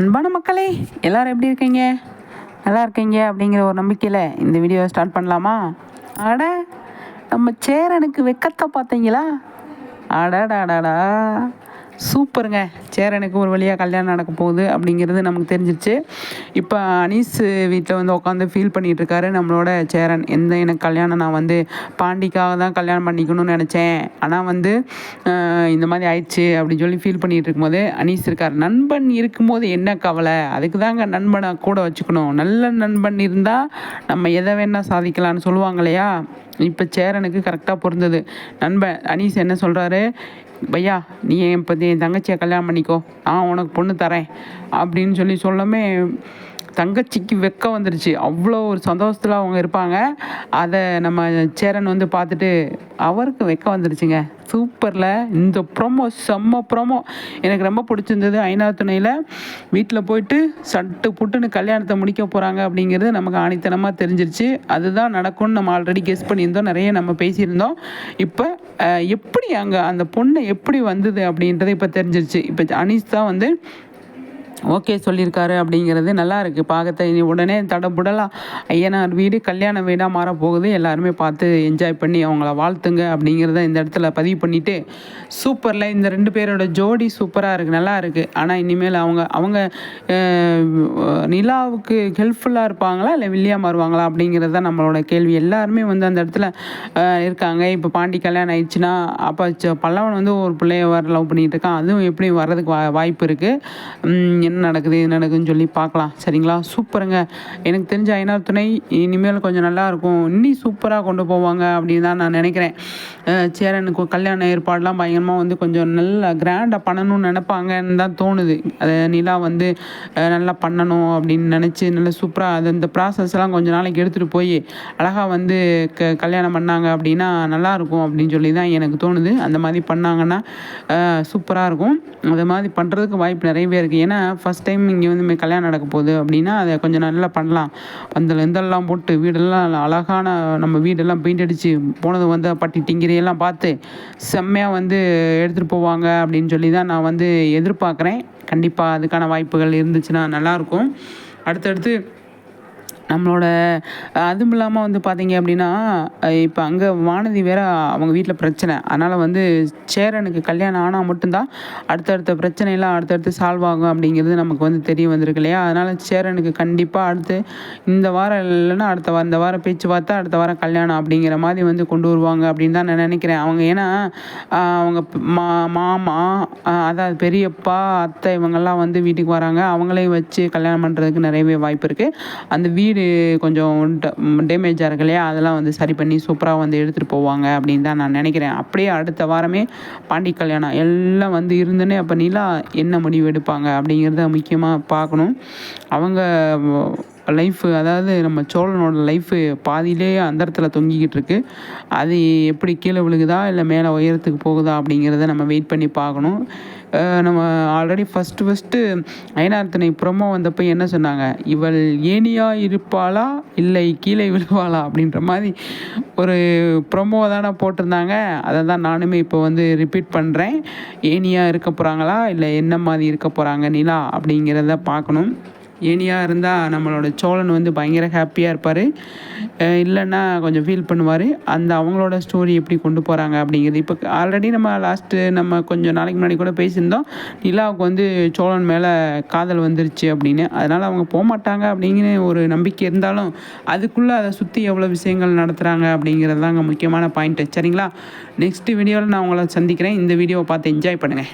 அன்பான மக்களே எல்லோரும் எப்படி இருக்கீங்க? நல்லா இருக்கீங்க அப்படிங்கிற ஒரு நம்பிக்கையில் இந்த வீடியோவை ஸ்டார்ட் பண்ணலாமா? அட நம்ம சேரனுக்கு வெக்கத்தை பார்த்தீங்களா? ஆடாடாடாடா சூப்பருங்க. சேரனுக்கு ஒரு வழியாக கல்யாணம் நடக்க போகுது அப்படிங்கிறது நமக்கு தெரிஞ்சிருச்சு. இப்போ அனீஸ் வீட்டில் வந்து உட்காந்து ஃபீல் பண்ணிகிட்டு இருக்காரு நம்மளோட சேரன். எந்த எனக்கு கல்யாணம் நான் வந்து பாண்டிக்காக தான் கல்யாணம் பண்ணிக்கணும்னு நினச்சேன். ஆனால் வந்து இந்த மாதிரி ஆயிடுச்சு அப்படின்னு சொல்லி ஃபீல் பண்ணிகிட்டு இருக்கும்போது அனீஸ் இருக்கார். நண்பன் இருக்கும்போது என்ன கவலை? அதுக்கு தாங்க நண்பனை கூட வச்சுக்கணும். நல்ல நண்பன் இருந்தால் நம்ம எதை வேணால் சாதிக்கலாம்னு சொல்லுவாங்க இல்லையா? இப்போ சேரனுக்கு கரெக்டாக பொருந்தது. நண்பன் அனீஸ் என்ன சொல்கிறாரு பையா நீ என் பற்றி என் தங்கச்சியை கல்யாணம் பண்ணிக்கோ. நான் உனக்கு பொண்ணு தரேன். அப்படின்னு சொல்லி சொல்லமே தங்கச்சிக்கு வெக்க வந்துடுச்சு அவ்வளோ ஒரு சந்தோஷத்தில் அவங்க இருப்பாங்க. அதை நம்ம சேரன் வந்து பார்த்துட்டு அவருக்கு வெக்க வந்துடுச்சுங்க சூப்பரில். இந்த ப்ரோமோ செம்ம ப்ரோமோ எனக்கு ரொம்ப பிடிச்சிருந்தது ஐநா துணையில். வீட்டில் போயிட்டு சட்டு புட்டுன்னு கல்யாணத்தை முடிக்க போகிறாங்க அப்படிங்கிறது நமக்கு ஆணித்தனமாக தெரிஞ்சிருச்சு. அதுதான் நடக்கும்னு நம்ம ஆல்ரெடி கெஸ் பண்ணியிருந்தோம். நிறைய நம்ம பேசியிருந்தோம். இப்போ எப்படி அங்கே அந்த பொண்ணு எப்படி வந்தது அப்படின்றத இப்போ தெரிஞ்சிருச்சு. இப்போ அனிஷ் தான் வந்து ஓகே சொல்லியிருக்காரு அப்படிங்கிறது நல்லா இருக்குது பார்க்கத்த இனி உடனே தடபுடலாம் ஐயனார் வீடு கல்யாண வீடாக மாறப்போகுது எல்லாருமே பார்த்து என்ஜாய் பண்ணி அவங்கள வாழ்த்துங்க அப்படிங்கிறத இந்த இடத்துல பதிவு பண்ணிவிட்டு சூப்பரில் இந்த ரெண்டு பேரோட ஜோடி சூப்பராக இருக்குது நல்லா இருக்குது ஆனால் இனிமேல் அவங்க அவங்க நிலாவுக்கு ஹெல்ப்ஃபுல்லாக இருப்பாங்களா? இல்லை வில்லியா மாறுவாங்களா? அப்படிங்கிறது தான் நம்மளோட கேள்வி. எல்லாருமே வந்து அந்த இடத்துல இருக்காங்க. இப்போ பாண்டி கல்யாணம் ஆயிடுச்சுன்னா அப்போ பல்லவன் வந்து ஒரு பிள்ளைய வர லவ் பண்ணிகிட்டு இருக்கான். அதுவும் எப்படி வர்றதுக்கு வா வாய்ப்பு இருக்குது என்ன நடக்குது இது நடக்குதுன்னு சொல்லி பார்க்கலாம். சரிங்களா? சூப்பருங்க. எனக்கு தெரிஞ்ச ஐநாறு துணை இனிமேல் கொஞ்சம் நல்லாயிருக்கும் இன்னும் சூப்பராக கொண்டு போவாங்க அப்படின்னு தான் நான் நினைக்கிறேன். சேரனுக்கு கல்யாண ஏற்பாடெலாம் பயங்கரமாக வந்து கொஞ்சம் நல்லா கிராண்டாக பண்ணணும்னு நினப்பாங்கன்னு தான் தோணுது. அதை நிலா வந்து நல்லா பண்ணணும் அப்படின்னு நினச்சி நல்லா சூப்பராக அது அந்த ப்ராசஸ்லாம் கொஞ்சம் நாளைக்கு எடுத்துகிட்டு போய் அழகாக வந்து க கல்யாணம் பண்ணாங்க அப்படின்னா நல்லாயிருக்கும் அப்படின்னு சொல்லி தான் எனக்கு தோணுது. அந்த மாதிரி பண்ணாங்கன்னா சூப்பராக இருக்கும். அது மாதிரி பண்ணுறதுக்கு வாய்ப்பு நிறையவே இருக்குது ஏன்னா ஃபஸ்ட் டைம் இங்கே வந்து கல்யாணம் நடக்க போகுது அப்படின்னா அதை கொஞ்சம் நல்லா பண்ணலாம். அந்த லெந்தெல்லாம் போட்டு வீடெல்லாம் அழகான நம்ம வீடெல்லாம் பெயிண்ட் அடித்து போனது வந்து பட்டி டிங்கிரியெல்லாம் பார்த்து செம்மையாக வந்து எடுத்துகிட்டு போவாங்க அப்படின்னு சொல்லி தான் நான் வந்து எதிர்பார்க்குறேன். கண்டிப்பாக அதுக்கான வாய்ப்புகள் இருந்துச்சுன்னா நல்லாயிருக்கும். அடுத்தடுத்து நம்மளோட அதுவும் இல்லாமல் வந்து பார்த்தீங்க அப்படின்னா இப்போ அங்கே வானதி வேற அவங்க வீட்டில் பிரச்சனை. அதனால் வந்து சேரனுக்கு கல்யாணம் ஆனால் மட்டும்தான் அடுத்தடுத்த பிரச்சனையெல்லாம் அடுத்தடுத்து சால்வ் ஆகும் அப்படிங்கிறது நமக்கு வந்து தெரிய வந்திருக்கு இல்லையா? அதனால் சேரனுக்கு கண்டிப்பாக அடுத்து இந்த வாரம் இல்லைன்னா அடுத்த வாரம் இந்த வாரம் பேச்சு பார்த்தா அடுத்த வாரம் கல்யாணம் அப்படிங்கிற மாதிரி வந்து கொண்டு வருவாங்க அப்படின்னு தான் நான் நினைக்கிறேன். அவங்க ஏன்னா அவங்க மா மாமா அதாவது பெரியப்பா அத்தை இவங்கெல்லாம் வந்து வீட்டுக்கு வராங்க. அவங்களையும் வச்சு கல்யாணம் பண்ணுறதுக்கு நிறையவே வாய்ப்பு இருக்குது அந்த வீடு கொஞ்சம் டேமேஜாக இருக்கு இல்லையா? அதெல்லாம் வந்து சரி பண்ணி சூப்பராக வந்து எடுத்துகிட்டு போவாங்க அப்படின்னு தான் நான் நினைக்கிறேன். அப்படியே அடுத்த வாரமே பாண்டி கல்யாணம். எல்லாம் வந்து இருந்தனே அப்போ நிலா என்ன முடிவு எடுப்பாங்க அப்படிங்கிறத முக்கியமாக பார்க்கணும். அவங்க லைஃபு அதாவது நம்ம சோழனோட லைஃபு பாதியிலே அந்தரத்தில் தொங்கிக்கிட்டு இருக்கு. அது எப்படி கீழே விழுகுதா இல்லை மேலே உயரத்துக்கு போகுதா அப்படிங்கிறத நம்ம வெயிட் பண்ணி பார்க்கணும். நம்ம ஆல்ரெடி ஃபஸ்ட்டு ஃபஸ்ட்டு ஐநார்த்தனை புறமோ வந்தப்போ என்ன சொன்னாங்க? இவள் ஏனியா இருப்பாளா இல்லை கீழே விழுவாளா அப்படின்ற மாதிரி ஒரு ப்ரொமோ தானே போட்டிருந்தாங்க. அதை தான் நானுமே இப்போ வந்து ரிப்பீட் பண்ணுறேன் ஏனியா இருக்க போகிறாங்களா இல்லை என்ன மாதிரி இருக்க போகிறாங்க நிலா அப்படிங்கிறத பார்க்கணும். ஏனியாக இருந்தால் நம்மளோட சோழன் வந்து பயங்கர ஹாப்பியாக இருப்பார். இல்லைன்னா கொஞ்சம் ஃபீல் பண்ணுவார். அந்த அவங்களோட ஸ்டோரி எப்படி கொண்டு போகிறாங்க அப்படிங்கிறது. இப்போ ஆல்ரெடி நம்ம லாஸ்ட்டு நம்ம கொஞ்சம் நாளைக்கு முன்னாடி கூட பேசியிருந்தோம். நிலாவுக்கு வந்து சோழன் மேலே காதல் வந்துருச்சு அப்படின்னு. அதனால் அவங்க போக மாட்டாங்க அப்படிங்கிற ஒரு நம்பிக்கை இருந்தாலும் அதுக்குள்ளே அதை சுற்றி எவ்வளோ விஷயங்கள் நடத்துகிறாங்க அப்படிங்கிறது தாங்க முக்கியமான பாயிண்ட்டு சரிங்களா? நெக்ஸ்ட் வீடியோவில் நான் உங்களை சந்திக்கிறேன். இந்த வீடியோவை பார்த்து என்ஜாய் பண்ணுங்கள்